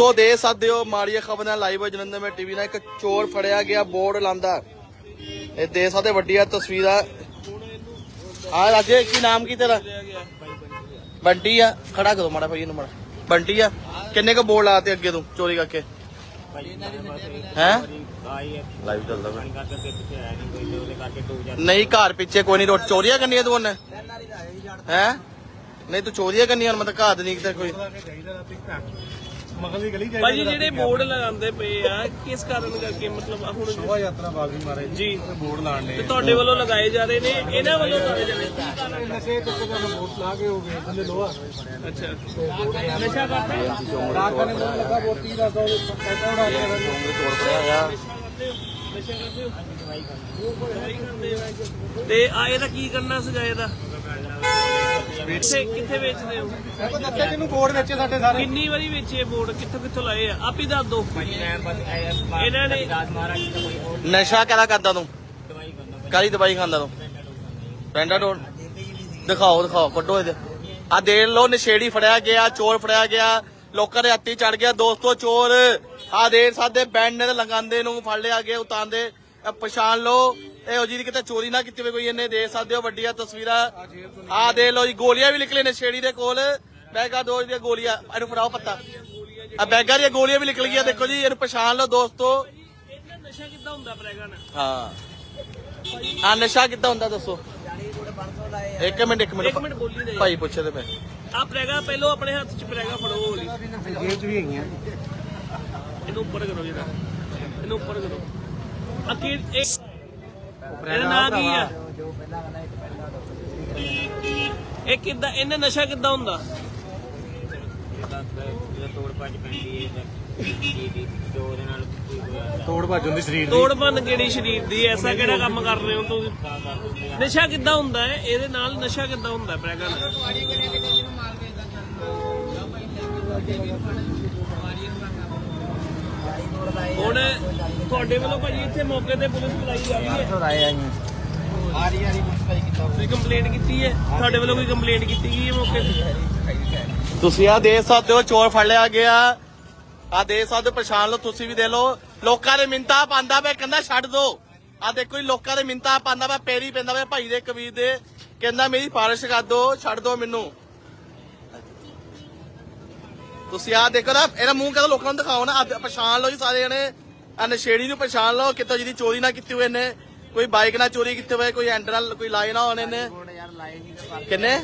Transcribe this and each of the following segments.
ਦੋਸਤੋ ਦੇ ਸਕਦੇ ਹੋ ਮਾੜੀਆਂ ਖਬਰਾਂ ਲਾਈਵ ਜਲੰਧਰ ਮੈਂ ਟੀਵੀ ਨਾਲ ਇੱਕ ਚੋਰ ਫੜਿਆ ਗਿਆ ਬੋਰਡ ਲਾਂਦਾ ਇਹ ਦੇ ਸਕਦੇ ਵੱਡੀਆਂ ਤਸਵੀਰਾਂ। ਆ ਰਾਜੇ ਕੀ ਨਾਮ ਕੀ ਤੇਰਾ? ਬੰਟੀ ਆ। ਖੜਾ ਕਰੋ ਮਾੜਾ ਭਾਈ ਇਹਨੂੰ ਮਾੜਾ। ਬੰਟੀ ਆ? ਕਿੰਨੇ ਕ ਬੋਰਡ ਲਾਤੇ ਅੱਗੇ ਤੂੰ ਚੋਰੀ ਕਰਕੇ? ਹੈ? ਲਾਈਵ ਚੱਲਦਾ ਨਹੀਂ ਘਰ ਪਿੱਛੇ ਕੋਈ ਨਹੀਂ ਚੋਰੀਆਂ ਕਰਨੀਆਂ ਤੂੰ ਉਹਨੇ ਹੈ ਨਹੀਂ ਤੂੰ ਚੋਰੀਆਂ ਕਰਨੀਆਂ ਹੁਣ ਮੈਂ ਤਾਂ ਘਰ ਦੇ ਨਹੀਂ ਕਿਤੇ ਕੋਈ। ਮਗਲ ਦੀ ਗਲੀ ਜਾਈ ਭਾਜੀ ਜਿਹੜੇ ਬੋਰਡ ਲਗਾਉਂਦੇ ਪਏ ਆ ਕਿਸ ਕਾਰਨ ਕਰਕੇ? ਮਤਲਬ ਆਹ ਹੁਣ ਸ਼ੋਭਾ ਯਾਤਰਾ ਬਾਗੀ ਮਾਰੇ ਜੀ। ਬੋਰਡ ਲਾਣ ਤੇ ਨੇ ਤੁਹਾਡੇ ਵੱਲੋਂ ਲਗਾਏ ਜਾ ਰਹੇ ਨੇ ਇਹਨਾਂ ਵੱਲੋਂ ਲਗਾਏ ਜਾ ਰਹੇ ਨੇ? ਕੀ ਕਾਰਨ ਨਸ਼ੇ ਤੋਂ ਜਦੋਂ ਬੋਰਡ ਲਾ ਕੇ ਹੋ ਗਏ ਬੰਦੇ ਲੋਹਾ। ਅੱਛਾ। ਨਸ਼ਾ ਕਰਦੇ ਰਾਤ ਕਰਨੇ ਨੂੰ ਲੱਗਾ ਬੋਤੀ ਦਾ ਸੌ ਪੈਸਾ ਉਡਾ ਕੇ ਚੋਰ ਫੜਿਆ ਗਿਆ ਨਸ਼ਾ ਕਰਦੇ ਹੋ? ਦਵਾਈ ਖਾਂਦੇ ਹੋ। ਤੇ ਆ ਇਹਦਾ ਕੀ ਕਰਨਾ ਸੀਗਾ ਇਹਦਾ? ਕਿੱਥੇ ਕਿੱਥੇ ਵੇਚਦੇ ਹੋ? ਮੈਂ ਤਾਂ ਦੱਸਿਆ ਜਿਹਨੂੰ ਬੋਰਡ ਵੇਚੇ ਸਾਡੇ ਸਾਰੇ। ਕਿੰਨੀ ਵਾਰੀ ਵੇਚੇ ਬੋਰਡ? ਕਿੱਥੋਂ ਕਿੱਥੋਂ ਲਾਏ ਆ? ਆਪ ਹੀ ਦੱਸ ਦੋ। ਇਹਨਾਂ ਨੇ ਨਸ਼ਾ ਕਿਹੜਾ ਕਰਦਾ ਤੂੰ? ਕਾਲੀ ਦਵਾਈ ਖਾਂਦਾ ਤੂੰ? ਪੈਂਡਾਡੋਲ ਦਿਖਾਓ ਦਿਖਾਓ ਕੱਢੋ ਇਹਦੇ। ਆ ਦੇਖ ਲੋ ਨਸ਼ੇੜੀ ਫੜਿਆ ਗਿਆ ਚੋਰ ਫੜਿਆ ਗਿਆ। ਲੋਕਾਂ ਦੇ ਹੱਥੀ ਚੜ ਗਿਆ। ਦੋਸਤੋ ਚੋਰ ਆ ਦੇਖ ਸਾਡੇ ਬੈਂਡ ਲਗਾਉਂਦੇ ਨੂੰ ਫੜ ਲਿਆ ਗਿਆ ਉਤਾਂਦੇ ਪਛਾਣ ਲੋ ਇਹ ਹੋ ਜੀ ਕਿਤੇ ਚੋਰੀ ਨਾ ਕੀਤੀ ਹੋਵੇ ਕੋਈ ਇਹਨੇ ਦੇਖ ਸਕਦੇ ਹੋ ਵੱਡੀਆਂ ਤਸਵੀਰਾਂ। ਆ ਦੇਖ ਲੋ ਜੀ ਗੋਲੀਆਂ ਵੀ ਨਿਕਲੇ ਨਸ਼ੇੜੀ ਦੇ ਕੋਲ। ਬੈਗਾ ਦੋ ਦੀਆਂ ਗੋਲੀਆਂ ਇਹਨੂੰ ਫੜਾਓ ਪੱਤਾ। ਆ ਬੈਗਾ ਦੀਆਂ ਗੋਲੀਆਂ ਵੀ ਨਿਕਲ ਗਈਆਂ ਦੇਖੋ ਜੀ ਇਹਨੂੰ ਪਛਾਣ ਲਓ ਦੋਸਤੋ। ਇਹਨਾਂ ਨਸ਼ਾ ਕਿੱਦਾਂ ਹੁੰਦਾ ਪ੍ਰੈਗਾ ਨਾਲ ਹਾਂ। ਆ ਨਸ਼ਾ ਕਿੱਦਾਂ ਹੁੰਦਾ ਦੱਸੋ? ਇੱਕ ਮਿੰਟ ਇੱਕ ਇੱਕ ਮਿੰਟ ਦੇ। ਭਾਈ ਪੁੱਛਦੇ ਪਏ ਆ ਪ੍ਰੈਗਾ ਪਹਿਲੋ ਆਪਣੇ ਹੱਥ 'ਚ ਪ੍ਰੈਗਾ ਫੜੋ ਹੋਲੀ ਜੇਬ ਚ ਵੀ ਹੈਗੀਆਂ। ਇਹਨੂੰ ਉੱਪਰ ਕਰੋ ਜਰਾ ਇਹਨੂੰ ਉੱਪਰ ਕਰੋ। ਅੱਗੇ ਇੱਕ ਇਹਦਾ ਨਾਂ ਕੀ ਆ? ਇਹ ਕਿੱਦਾਂ ਇਹਨੇ ਨਸ਼ਾ ਕਿੱਦਾਂ ਹੁੰਦਾ? ਤੋੜ ਭੱਜ ਹੁੰਦੀ ਸਰੀਰ ਦੀ। ਤੋੜ ਭੰਨ ਕਿਹੜੀ ਸ਼ਰੀਰ ਦੀ ਐਸਾ ਕਿਹੜਾ ਕੰਮ ਕਰ ਰਹੇ ਹੋ ਤੁਸੀਂ? ਨਸ਼ਾ ਕਿੱਦਾਂ ਹੁੰਦਾ ਹੈ? ਇਹਦੇ ਨਾਲ ਨਸ਼ਾ ਕਿੱਦਾਂ ਹੁੰਦਾ ਪ੍ਰੈਗਾ ਨਾਲ ਹੁਣ ਤੁਹਾਡੇ ਵੱਲੋਂ ਭਾਜੀ ਇੱਥੇ ਮੌਕੇ ਤੇ ਪੁਲਿਸ ਬੁਲਾਈ ਜਾ ਰਹੀ ਹੈ। ਤੁਸੀਂ ਕੰਪਲੇਂਟ ਕੀਤੀ ਹੈ? ਤੁਹਾਡੇ ਵੱਲੋਂ ਕੋਈ ਕੰਪਲੇਂਟ ਕੀਤੀ ਗਈ ਹੈ ਮੌਕੇ ਤੇ? ਤੁਸੀਂ ਆ ਦੇਖ ਸਕਦੇ ਹੋ ਚੋਰ ਫੜ ਲਿਆ ਗਿਆ। ਆ ਦੇਖ ਸਕਦੇ ਹੋ ਪਛਾਣ ਲਓ ਤੁਸੀਂ ਵੀ ਦੇ ਲਓ। ਲੋਕਾਂ ਦੇ ਮਿੰਤਾ ਪਾਉਂਦਾ ਪਿਆ ਕਹਿੰਦਾ ਛੱਡ ਦੋ। ਆ ਦੇਖੋ ਜੀ ਲੋਕਾਂ ਦੇ ਮਿੰਤਾ ਪਾਉਂਦਾ ਪਿਆ ਪੇਰੀ ਪੈਂਦਾ ਪਿਆ ਭਾਈ ਦੇ ਕਬੀਰ ਦੇ। ਕਹਿੰਦਾ ਮੇਰੀ ਪਾਲਿਸ਼ ਕਰ ਦੋ ਛੱਡ ਦੋ ਮੈਨੂੰ। ਤੁਸੀਂ ਆ ਦੇਖੋ ਨਾ ਇਹਦਾ ਮੂੰਹ ਕਦੋਂ ਲੋਕਾਂ ਨੂੰ ਦਿਖਾਓ ਨਾ ਪਛਾਣ ਲਓ ਜੀ ਸਾਰੇ ਜਣੇ। ਆ ਨਸ਼ੇੜੀ ਨੂੰ ਪਛਾਣ ਲਓ ਕਿਤੋਂ ਜਿਹਦੀ ਚੋਰੀ ਨਾ ਕੀਤੀ ਹੋਏ ਨੇ ਕੋਈ ਬਾਈਕ ਨਾਲ ਚੋਰੀ ਕੀਤੀ ਹੋਏ ਕੋਈ ਹੈਂਡਲ ਨਾਲ ਕੋਈ ਲਾਏ ਨਾ ਹੋਣੇ ਨੇ ਕਿੰਨੇ?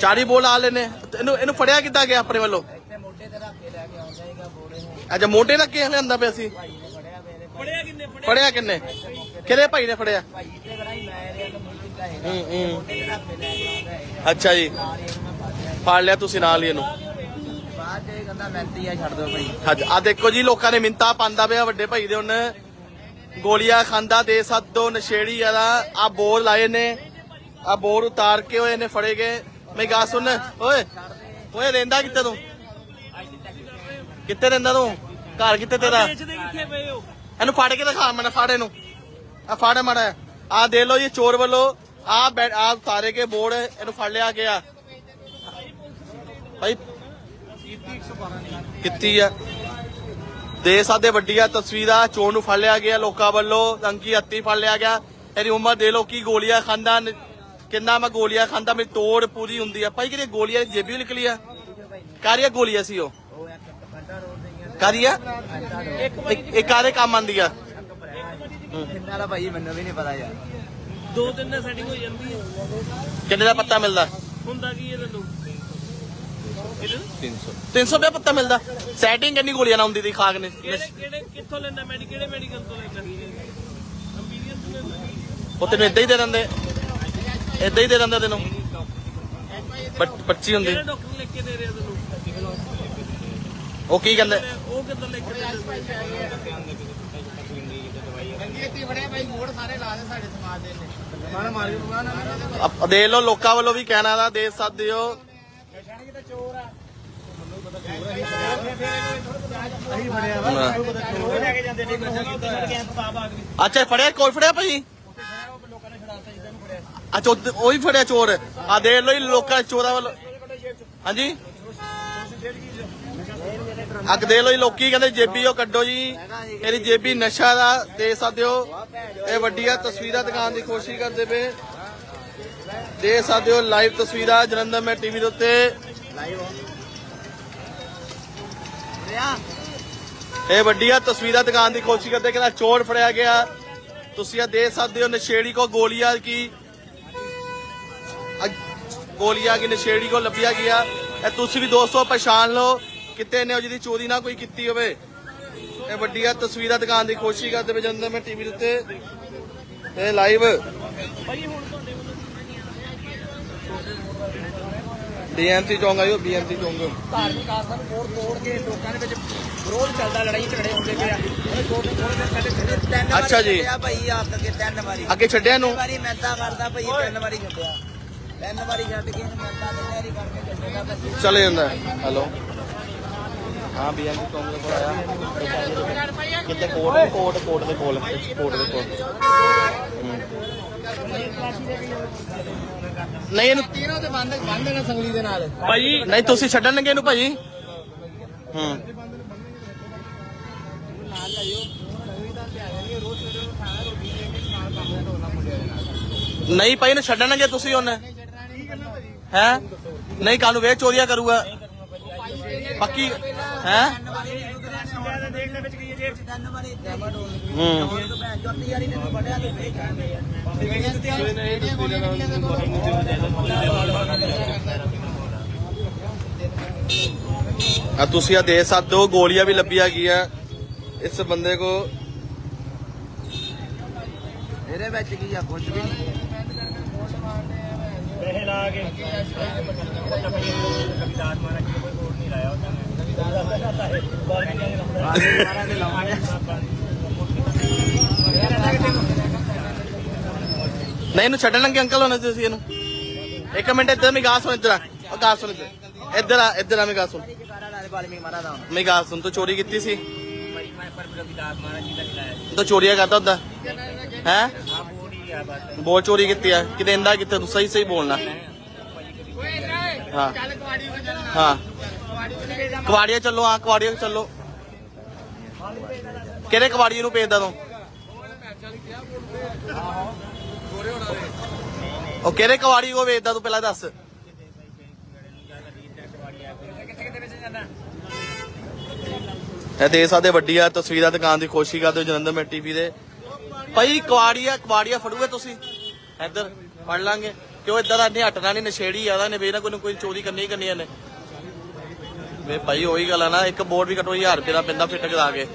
40 ਬੋਲ ਆ ਲੈਨੇ ਇਹਨੂੰ। ਇਹਨੂੰ ਫੜਿਆ ਕਿੱਦਾਂ ਗਿਆ ਆਪਣੇ ਵੱਲੋਂ? ਅੱਛਾ, ਮੋਢੇ ਨਾਲ ਕਿਹ ਲਿਆਂਦਾ ਪਿਆ ਸੀ? ਫੜਿਆ ਕਿੰਨੇ? ਫੜਿਆ ਕਿੰਨੇ ਕਿਹੜੇ ਭਾਈ ਨੇ ਫੜਿਆ? ਅੱਛਾ ਜੀ। ਫੜ ਲਿਆ ਤੁਸੀਂ ਨਾਲ ਹੀ ਇਹਨੂੰ। ਚ ਇਹ ਕਹਿੰਦਾ ਮੈਂਤੀ ਆ ਛੱਡ ਦਿਓ ਭਾਈ। ਅੱਜ ਆ ਦੇਖੋ ਜੀ ਲੋਕਾਂ ਨੇ ਮਿੰਤਾ ਪਾਉਂਦਾ ਪਿਆ ਵੱਡੇ ਭਾਈ ਦੇ ਹੁਣ। ਗੋਲੀਆਂ ਖਾਂਦਾ ਦੇ ਸੱਦੋ ਨਸ਼ੇੜੀ ਵਾਲਾ ਆ ਬੋਰ ਲਾਏ ਨੇ। ਆ ਬੋਰ ਉਤਾਰ ਕੇ ਹੋਏ ਨੇ ਫੜੇ ਗਏ। ਮੇਰੀ ਗੱਲ ਸੁਣ। ਓਏ ਓਏ ਰਹਿੰਦਾ ਕਿੱਥੇ ਤੂੰ? ਕਿੱਥੇ ਰਹਿੰਦਾ ਤੂੰ? ਘਰ ਕਿੱਥੇ ਤੇਰਾ? ਇਹਨੂੰ ਫੜ ਕੇ ਦਿਖਾ ਮੈਨੂੰ ਫੜ ਇਹਨੂੰ। ਆ ਫੜ ਮੜਾ। ਆ ਦੇ ਲੋ ਜੀ ਚੋਰ ਵੱਲੋਂ। ਆ ਆ ਉਤਾਰੇ ਕੇ ਬੋਰਡ ਇਹਨੂੰ ਫੜ ਲਿਆ ਗਿਆ। ਭਾਈ ਕਿੱਤੀ ਆ। ਦੇ ਸਾਡੇ ਵੱਡੀਆਂ ਤਸਵੀਰਾਂ ਚੋਰ ਨੂੰ ਫੜ ਲਿਆ ਗਿਆ ਲੋਕਾਂ ਵੱਲੋਂ ਅੰਕੀ ਹੱਤੀ ਫੜ ਲਿਆ ਗਿਆ। ਇਹਦੀ ਉਮਰ ਦੇ ਲੋ ਕੀ ਗੋਲੀਆਂ ਖਾਂਦਾ ਕਿੰਨਾ ਮੈਂ ਗੋਲੀਆਂ ਖਾਂਦਾ ਮੇਰੀ ਤੋੜ ਪੂਰੀ ਹੁੰਦੀ ਆ। ਭਾਈ ਕਿਹੜੀ ਗੋਲੀਆਂ ਜੇਬੀ ਨਿਕਲੀ ਆ? ਕਾਰੀਆਂ ਗੋਲੀਆਂ ਸੀ ਉਹ? ਕਾਰੀਆਂ ਇੱਕ ਇਹ ਕਾਰੇ ਕੰਮ ਆਂਦੀ ਆ? ਕਿੰਨਾ ਦਾ ਭਾਈ ਮੈਨੂੰ ਵੀ ਨਹੀਂ ਪਤਾ ਯਾਰ। ਦੋ ਦਿਨ ਨਾਲ ਸੈਟਿੰਗ ਹੋ ਜਾਂਦੀ ਹੈ ਕਿੰਨੇ ਦਾ ਪੱਤਾ ਮਿਲਦਾ? ਹੁੰਦਾ ਕੀ ਹੈ ਤੈਨੂੰ? ਇਹਨੂੰ 300 300 ਰੁਪਏ ਪੱਤਾ ਮਿਲਦਾ। ਸੈਟਿੰਗ ਕਿੰਨੀ ਗੋਲੀਆਂ ਨਾਲ ਹੁੰਦੀ ਦੀ ਖਾਗ ਨੇ? ਕਿਹੜੇ ਕਿਹੜੇ ਕਿੱਥੋਂ ਲੈਣਾ ਮੈਡੀ ਕਿਹੜੇ ਮੈਡੀਕਲ ਤੋਂ ਲੈਣਾ ਉਹ ਤੈਨੂੰ ਇਦਾਂ ਹੀ ਦੇ ਦਿੰਦੇ। ਇਦਾਂ ਹੀ ਦੇ ਦਿੰਦੇ ਤੈਨੂੰ। ਬੱਟ- ਪੱਚੀ ਹੁੰਦੀ। ਕਿਹੜੇ ਡਾਕਟਰ ਲਿਖ ਕੇ ਦੇ ਰਿਹਾ ਤੈਨੂੰ? ਉਹ ਕੀ ਕਹਿੰਦੇ? ਉਹ ਕਿੱਦਾਂ ਲਿਖ ਕੇ ਦੇ ਦੇਖ ਲਓ ਲੋਕਾਂ ਵੱਲੋਂ ਵੀ ਕਹਿਣਾ ਦਾ ਦੇ ਸਕਦੇ ਹੋ ਹਾਂ। ਚੋਰ ਲੈ ਅੱਛਾ ਫੜਿਆ? ਕੋਲ ਫੜਿਆ ਭਾਈ ਅੱਛਾ ਉਹ- ਉਹੀ ਫੜਿਆ ਚੋਰ। ਆ ਦੇਖ ਜੀ ਲੋਕਾਂ ਚੋਰਾਂ ਵੱਲੋਂ। ਹਾਂਜੀ? ਅੱਗ ਦੇ ਲੋ ਜੀ ਲੋਕੀ ਕਹਿੰਦੇ ਜੇਬੀ ਉਹ ਕੱਢੋ ਜੀ। ਇਹਦੀ ਜੇਬੀ ਨਸ਼ਾ ਦਾ ਦੇ ਸਕਦੇ ਹੋ। ਇਹ ਵੱਡੀਆਂ ਤਸਵੀਰਾਂ ਦਿਖਾਉਣ ਦੀ ਕੋਸ਼ਿਸ਼ ਕਰਦੇ ਪਏ। ਦੇ ਸਕਦੇ ਹੋ ਲਾਈਵ ਤਸਵੀਰਾਂ। ਜਲੰਧਰ ਮੈਂ ਟੀਵੀ ਦੇ ਉੱਤੇ ਇਹ ਵੱਡੀਆਂ ਤਸਵੀਰਾਂ ਦਿਖਾਉਣ ਦੀ ਕੋਸ਼ਿਸ਼ ਕਰਦੇ ਕਹਿੰਦਾ ਚੋਰ ਫੜਿਆ ਗਿਆ। ਤੁਸੀਂ ਇਹ ਦੇਖ ਸਕਦੇ ਹੋ ਨਸ਼ੇੜੀ ਕੋ ਗੋਲੀਆਂ ਕੀ ਗੋਲੀਆਂ ਕੀ ਨਸ਼ੇੜੀ ਕੋ ਲੱਭਿਆ ਗਿਆ ਇਹ ਤੁਸੀਂ ਵੀ ਦੋਸਤੋ ਪਛਾਣ ਲਓ ਕਿਤੇ ਨੇ ਜਿਹਦੀ ਚੋਰੀ ਨਾ ਕੋਈ ਕੀਤੀ ਹੋਵੇ। ਇਹ ਵੱਡੀਆਂ ਤਸਵੀਰਾਂ ਦਿਖਾਉਣ ਦੀ ਕੋਸ਼ਿਸ਼ ਕਰਦੇ ਪਏ ਮੈਂ ਟੀਵੀ ਦੇ ਉੱਤੇ। ਇਹ ਲਾਈਵ। ਡੀਐਮਸੀ ਚੌਂਕ ਆਇਓ ਬੀਐਮਸੀ ਚੌਂਕ ਧਾਰਮਿਕ ਆਸਥਾ ਨੂੰ ਤੋੜ ਤੋੜ ਕੇ ਲੋਕਾਂ ਦੇ ਵਿੱਚ ਵਿਰੋਧ ਚੱਲਦਾ ਲੜਾਈ ਝਗੜੇ ਹੁੰਦੇ ਪਏ ਆ। ਉਹਨੇ ਕੋਟ ਥੋੜੇ ਦਿਨ ਪਹਿਲੇ ਛੱਡੇ ਤਿੰਨ ਵਾਰੀ ਅੱਛਾ ਜੀ। ਛੱਡਿਆ ਭਾਈ ਆਪ ਅੱਗੇ ਤਿੰਨ ਵਾਰੀ। ਅੱਗੇ ਛੱਡਿਆ ਨੂੰ ਤਿੰਨ ਵਾਰੀ ਮੈਦਾ ਕਰਦਾ ਭਾਈ ਤਿੰਨ ਵਾਰੀ ਛੱਡਿਆ। ਤਿੰਨ ਵਾਰੀ ਛੱਡ ਕੇ ਇਹਨੂੰ ਮੈਦਾ ਤਿੰਨ ਵਾਰੀ ਕਰਕੇ ਛੱਡੇਗਾ ਚਲੇ ਜਾਂਦਾ ਹੈਲੋ। ਹਾਂ ਚੌਂਕ ਦੇ ਕੋਲ ਆਇਆ। ਕਿਤੇ ਕੋਟ ਕੋਟ ਕੋਟ ਦੇ ਕੋਲ ਕੋਟ ਦੇ ਕੋਲ। ਨਹੀਂ ਇਹਨੂੰ ਤੀਨੋਂ ਤੇ ਬੰਦ ਬੰਦ ਨੇ ਸੰਗਲੀ ਦੇ ਨਾਲ। ਭਾਈ। ਨਹੀਂ ਤੁਸੀਂ ਛੱਡਣਗੇ ਇਹਨੂੰ ਭਾਜੀ ਹੂੰ। ਨਹੀਂ ਭਾਈ ਇਹਨੂੰ ਛੱਡਣਗੇ ਤੁਸੀਂ ਉਹਨੇ। ਹੈ? ਨਹੀਂ ਕੱਲ ਨੂੰ ਵੇ ਚੋਰੀਆਂ ਕਰੂਗਾ। ਪੱਕੀ ਹੈ? ਹੂੰ ਆ ਆ ਤੁਸੀਂ ਆ ਦੇ ਸਕਦੇ ਹੋ ਗੋਲੀਆਂ ਵੀ ਲੱਭੀਆਂ ਗਈਆਂ। ਇਸ ਬੰਦੇ ਕੋ ਇਹਦੇ ਵਿੱਚ ਕੀ ਆ ਕੁਝ ਵੀ ਨਹੀਂ। ਪੈਸੇ ਲਾ ਕੇ। ਕਵਿਦਾਸ ਮਾਰਾ ਕੋਈ ਹੋਰ ਨਹੀਂ ਲਾਇਆ ਉਹਨਾਂ ਨੇ ਨਹੀਂ, ਇਹਨੂੰ ਛੱਡਣਗੇ ਅੰਕਲ ਹੋਣੇ ਤੁਸੀਂ ਇਹਨੂੰ। ਇੱਕ ਮਿੰਟ ਇੱਧਰ ਮੇਰੀ ਗੱਲ ਸੁਣ, ਇੱਧਰ ਆ। ਉਹ ਗੱਲ ਸੁਣ ਇੱਧਰ। ਇੱਧਰ ਆ ਇੱਧਰ ਆ ਮੇਰੀ ਗੱਲ ਸੁਣ। ਮੇਰੀ ਗੱਲ ਸੁਣ, ਤੂੰ ਚੋਰੀ ਕੀਤੀ ਸੀ? ਭਾਈ ਮੈਂ ਪਰ ਕਵਿਦਾਸ ਮਾਰਾ ਤੂੰ ਚੋਰੀਆਂ ਕਰਦਾ ਹੁੰਦਾ? ਹੈ? ਆ ਬੋਲ ਚੋਰੀ ਕੀਤੀ ਆ। ਕਿਤੇ ਇੰਦਾ ਕਿਤੇ ਤੂੰ ਸਹੀ ਸਹੀ ਬੋਲਣਾ। ਹਾਂ। ਹਾਂ। ਕਵਾੜੀਆ ਚੱਲੋ ਹਾਂ ਕਵਾੜੀਆ ਚੱਲੋ। ਕਿਹੜੇ ਕਵਾੜੀਏ ਨੂੰ ਭੇਜਦਾ ਤੂੰ? ਉਹ ਕਿਹੜੇ ਕਵਾੜੀ ਕੋ ਵੇਚਦਾ ਤੂੰ ਪਹਿਲਾਂ ਦੱਸ। ਇਹ ਦੇ ਸਕਦੇ ਵੱਡੀ ਆ ਤਸਵੀਰਾਂ ਦੁਕਾਨ ਦੀ ਕੋਸ਼ਿਸ਼ ਕਰਦੇ ਹੋ ਜਲੰਧਰ ਮੈਂ ਟੀਵੀ ਦੇ। ਭਾਈ, ਕਵਾੜੀਆ ਕਵਾੜੀਆ ਫੜੂਗੇ ਤੁਸੀਂ? ਇੱਧਰ ਫੜ ਲਾਂਗੇ। ਕਿਉਂ ਇਦਾਂ ਦਾ ਨਹੀਂ ਹਟਣਾ ਨਹੀਂ ਨਸ਼ੇੜੀ ਆਦਾ ਨੇ ਵੇਨਾ ਕੋਈ ਕੋਈ ਚੋਰੀ ਕਰਨੀ ਹੀ ਕਰਨੀ ਇਹਨੇ। ਵੇ ਭਾਈ, ਉਹੀ ਗੱਲ ਆ ਨਾ, ਇੱਕ ਬੋਰਡ ਵੀ ਕਟੋ 1000 ਰੁਪਏ ਦਾ ਪੈਂਦਾ ਫਿੱਟ ਕਰਾ ਕੇ।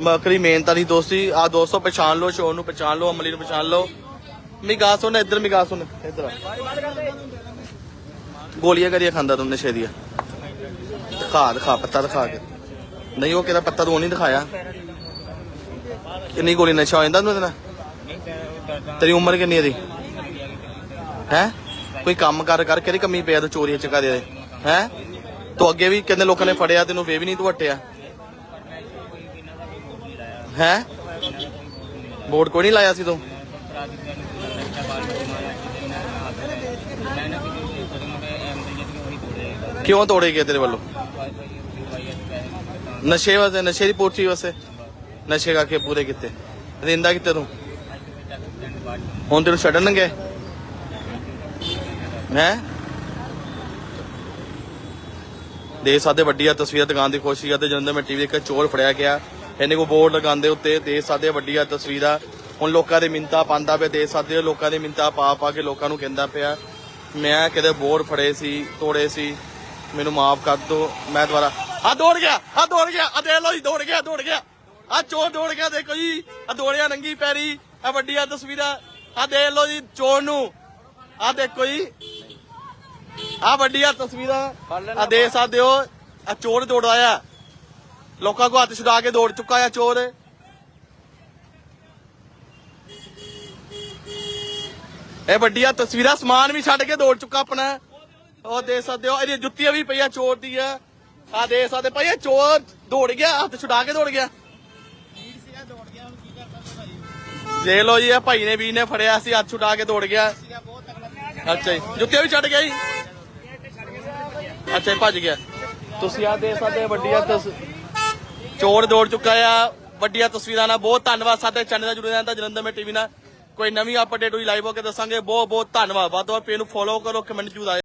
ਮਕਰੀ ਮਿਹਨਤ ਵਾਲੀ ਦੋਸਤੀ, ਆ ਦੋਸਤੋ, ਪਛਾਣ ਲਓ ਸ਼ੋਰ ਨੂੰ ਪਛਾਣ ਲਓ, ਅਮਲੀ ਨੂੰ ਪਛਾਣ ਲਓ। ਮੇਰੀ ਸੁਣ, ਇੱਧਰ ਮੇਰੀ ਸੁਣ, ਇੱਧਰ ਗੋਲੀਆਂ ਕਰੀਆਂ ਖਾਂਦਾ ਤੂੰ, ਨਸ਼ੇ ਦਿਖਾ ਦਿਖਾ, ਪੱਤਾ ਦਿਖਾ ਕੇ। ਨਹੀਂ, ਉਹ ਕਿਹਦਾ ਪੱਤਾ ਤੂੰ ਨਹੀਂ ਦਿਖਾਇਆ? ਕਿੰਨੀ ਗੋਲੀ ਨਸ਼ਾ ਹੋ ਜਾਂਦਾ ਤੂੰ ਇਹਦੇ ਨਾਲ? ਤੇਰੀ ਉਮਰ ਕਿੰਨੀ ਹੈ ਦੀ ਹੈ? ਕੋਈ ਕੰਮ ਕਰ ਕਰ, ਕਿਹੜੀ ਕਮੀ ਪਿਆ ਤੂੰ ਚੋਰੀਆਂ ਚਕਾ ਦੇ? ਹੈ? ਤੂੰ ਅੱਗੇ ਵੀ ਕਹਿੰਦੇ ਲੋਕਾਂ ਨੇ ਫੜਿਆ ਤੈਨੂੰ ਵੇ ਵੀ ਨਹੀਂ ਤੂੰ ਹਟਿਆ ਹੈ? ਬੋਰਡ ਕੋਈ ਨਹੀਂ ਲਾਇਆ ਸੀ ਤੂੰ? ਕਿਉਂ ਤੋੜੇ ਗਏ ਤੇਰੇ ਵੱਲੋਂ? ਨਸ਼ੇ ਵਾਸਤੇ, ਨਸ਼ੇ ਦੀ ਪੂਰਤੀ ਵਾਸਤੇ? ਨਸ਼ੇ ਕਰਕੇ ਪੂਰੇ ਕੀਤੇ। ਰਿੰਦਾ ਕਿਤੇ ਤੂੰ? ਹੁਣ ਤੈਨੂੰ ਛੱਡਣਗੇ ਹੈ? ਦੇ ਸਕਦੇ ਵੱਡੀਆਂ ਤਸਵੀਰਾਂ ਦਿਖਾਉਣ ਦੀ ਕੋਸ਼ਿਸ਼ ਕਰਦੇ, ਜਦੋਂ ਮੈਂ ਟੀਵੀ ਇੱਕ ਚੋਰ ਫੜਿਆ ਗਿਆ, ਇਹਨੇ ਕੋ ਬੋਰਡ ਲਗਾਉਂਦੇ ਉੱਤੇ, ਦੇ ਸਾਡੇ ਵੱਡੀਆਂ ਤਸਵੀਰਾਂ ਹੁਣ ਲੋਕਾਂ ਦੇ ਮਿੰਤਾ ਪਾਉਂਦਾ ਪਿਆ, ਦੇ ਸਕਦੇ ਲੋਕਾਂ ਦੇ ਮਿੰਤਾ ਪਾ ਪਾ ਕੇ ਲੋਕਾਂ ਨੂੰ ਕਹਿੰਦਾ ਪਿਆ, ਮੈਂ ਕਿਤੇ ਬੋਰਡ ਫੜੇ ਸੀ, ਤੋੜੇ ਸੀ, ਮੈਨੂੰ ਮਾਫ ਕਰ ਦਿਓ, ਮੈਂ ਦੁਬਾਰਾ ਆ ਦੌੜ ਗਿਆ, ਆ ਦੌੜ ਗਿਆ, ਆ ਦੇਖ ਲਓ ਜੀ, ਦੌੜ ਗਿਆ ਦੌੜ ਗਿਆ, ਆ ਚੋਰ ਦੌੜ ਗਿਆ, ਦੇਖੋ ਜੀ, ਆ ਦੌੜਿਆ ਨੰਗੀ ਪੈਰੀ, ਆ ਵੱਡੀਆਂ ਤਸਵੀਰਾਂ, ਆ ਦੇਖ ਲਓ ਜੀ, ਚੋਰ ਨੂੰ, ਆ ਦੇਖੋ ਜੀ ਆ ਵੱਡੀਆਂ ਤਸਵੀਰਾਂ ਆ ਦੇਖ ਸਕਦੇ ਹੋ ਆ ਚੋਰ ਦੌੜ ਆਇਆ। ਲੋਕਾਂ ਕੋ ਹੱਥ ਛੁਡਾ ਕੇ ਦੌੜ ਚੁੱਕਾ ਆ ਚੋਰ। ਇਹ ਵੱਡੀਆਂ ਤਸਵੀਰਾਂ ਸਮਾਨ ਵੀ ਛੱਡ ਕੇ ਦੌੜ ਚੁੱਕਾ ਆਪਣਾ। ਉਹ ਦੇਖ ਸਕਦੇ ਹੋ ਇਹਦੀਆਂ ਜੁੱਤੀਆਂ ਵੀ ਪਈਆਂ ਚੋਰ ਦੀਆਂ ਆ। ਦੇਖ ਸਕਦੇ ਭਾਈ ਇਹ ਚੋਰ ਦੌੜ ਗਿਆ ਹੱਥ ਛੁਡਾ ਕੇ ਦੌੜ ਗਿਆ। ਦੇਖ ਲਓ ਜੀ ਇਹ ਭਾਈ ਨੇ ਵੀ ਨੇ ਫੜਿਆ ਸੀ ਹੱਥ ਛੁਡਾ ਕੇ ਦੌੜ ਗਿਆ। ਅੱਛਾ ਜੀ ਜੁੱਤੀਆਂ ਵੀ ਛੱਡ ਗਿਆ ਜੀ। ਅੱਛਾ ਜੀ ਭੱਜ ਗਿਆ। ਤੁਸੀਂ ਆ ਦੇਖ ਸਕਦੇ ਵੱਡੀਆਂ ਤਸ ਚੋਰ ਦੌੜ ਚੁੱਕਾ ਆ। ਵੱਡੀਆਂ ਤਸਵੀਰਾਂ ਨਾਲ ਬਹੁਤ ਧੰਨਵਾਦ ਸਾਡੇ ਚੈਨਲ ਦਾ ਜੁੜੇ ਰਹਿਣ ਦਾ, ਜਲੰਧਰ ਮੇ ਟੀਵੀ ਨਾਲ। ਕੋਈ ਨਵੀਂ ਅਪਡੇਟ ਹੋਈ ਲਾਈਵ ਹੋ ਕੇ ਦੱਸਾਂਗੇ। ਬਹੁਤ ਬਹੁਤ ਧੰਨਵਾਦ। ਵੱਧ ਤੋਂ ਵੱਧ ਪੇਜ ਨੂੰ ਫੋਲੋ ਕਰੋ ਕਮੈਂਟ ਜੂ